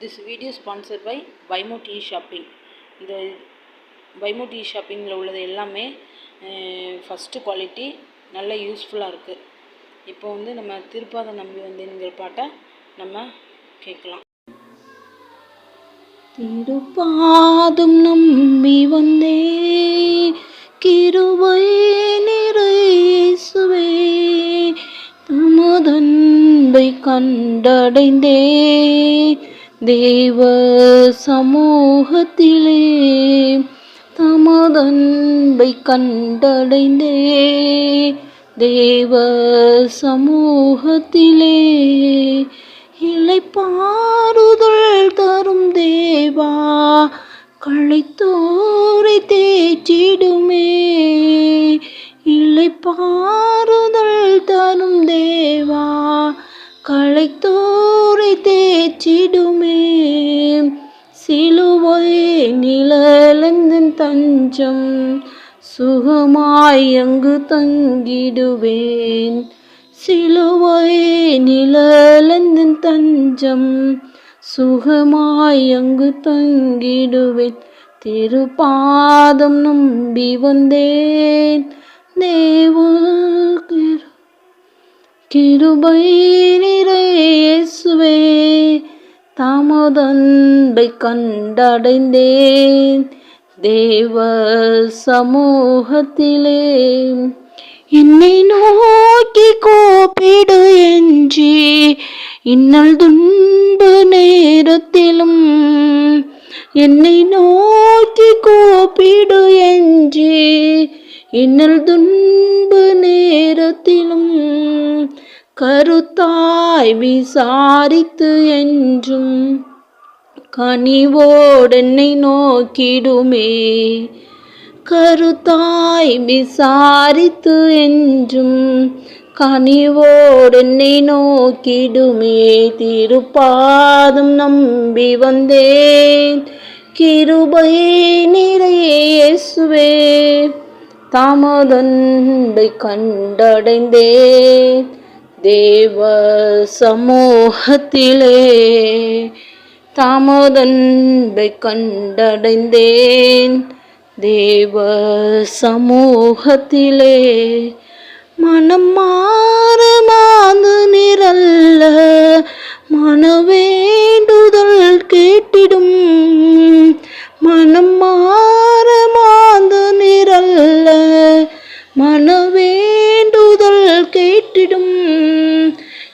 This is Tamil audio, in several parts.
திஸ் வீடியோ ஸ்பான்சர் பை வைமோ டீ ஷாப்பிங் இந்த வைமோ டீ ஷாப்பிங்கில் உள்ளது எல்லாமே ஃபஸ்ட்டு குவாலிட்டி நல்ல யூஸ்ஃபுல்லாக இருக்குது இப்போ வந்து நம்ம திருப்பாத நம்பி வந்தேங்கிற பாட்டை நம்ம கேட்கலாம். திருப்பாதம் நம்பி வந்தே கிருபை நிறைசுவே தமதன்பை கண்டடைந்தே. தேவ சமூகத்திலே தமதன்பை கண்டடைந்தே. தேவ சமூகத்திலே இளைப்பாறுதல் தரும் தேவா களைத்தோரை தேற்றிடுமே. இளைப்பாறுதல் தரும் தேவா களைத்தோ தேற்றிடுமே சிலுவை நிழலந்தன் தஞ்சம் சுகமாய் அங்கு தங்கிடுவேன். சிலுவை நிழலந்தன் தஞ்சம் சுகமாய் அங்கு தங்கிடுவேன். திருப்பாதம் நம்பி வந்தேன். தேவ கிருபை நிறைய தாமதன்பை கண்டடைந்தேன். தேவ சமூகத்திலே என்னை நோக்கி கோப்பிடு என்று இன்னல் துன்பு நேரத்திலும் என்னை நோக்கி கோப்பிடு என்று இன்னல் துன்பு நேரத்திலும் கருத்தாய் விசாரித்து என்றும் கனிவோடென்னை நோக்கிடுமே. கருத்தாய் விசாரித்து என்றும் கனிவோடென்னை நோக்கிடுமே. திருப்பாதம் நம்பி வந்தேன். கிருபை நிறையேசுவே தாமதன்பை கண்டடைந்தேன். தேவ சமூகத்திலே தாமோதன்பை கண்டடைந்தேன். தேவ சமூகத்திலே மனம் மாறு மாந்து நிரல்ல மனவேண்டுதல் கேட்டிடும். மனம் மாற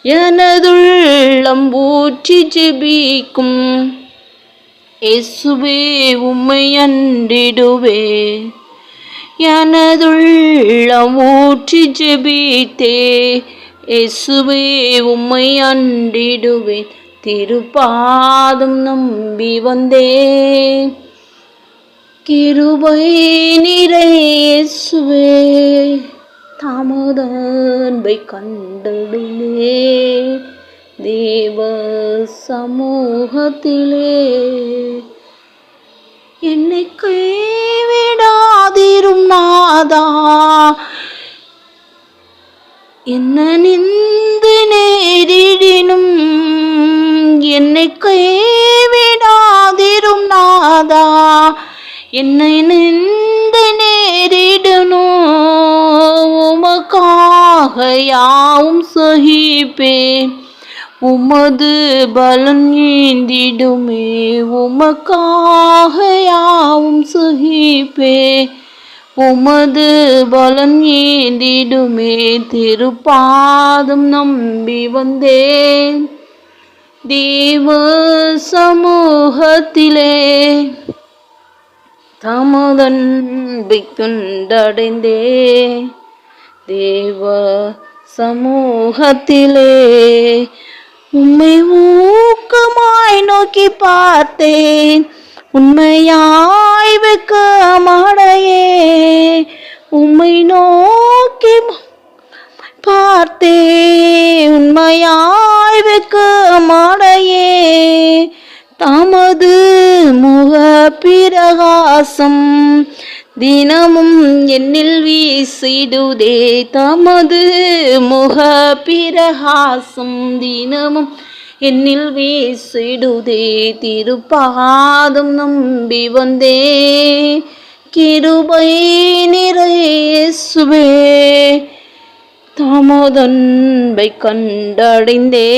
எனதுள்ளம் ஊற்றி ஜெபிக்கும். இயேசுவே உம்மை அண்டிடுவே எனதுள்ளம் ஊற்றி ஜெபித்தே. இயேசுவே உம்மை அண்டிடுவேன் திருப்பாதம் நம்பி வந்தேன் கிருபை நிறையேசுவே தாமதன்பை கண்டடிலே தேவ சமூகத்திலே. என்னை கைவிடாதிரும் நாதா. என்ன நிந்து நேரிடினும் என்னை கைவிடாதிரும் நாதா. என்னை நின்று யாவும் சகிப்பே. உமது பலன் ஏந்திடுமே உமக்காக யாவும் சகிப்பே. உமது பலன் ஏந்திடுமே திருப்பாதம் நம்பி வந்தேன். தேவ சமூகத்திலே தமதன் பிக்குண்டடைந்தேன் தேவ சமூகத்திலே உம்மை ஊக்கமாய் நோக்கி பார்த்தேன். உண்மையாய் வெக்கமடையே உம்மை நோக்கி பார்த்தேன். உண்மையாய் வெக்கமடையே தமது முக பிரகாசம் தினமும் என்னில் வீசிடுதே தமது முக பிரகாசம் தினமும் என்னில் வீசிடுதே திருப்பாதம் நம்பி வந்தே. கிருபை நிறையேசுவே தமதன்பை கண்டடைந்தே.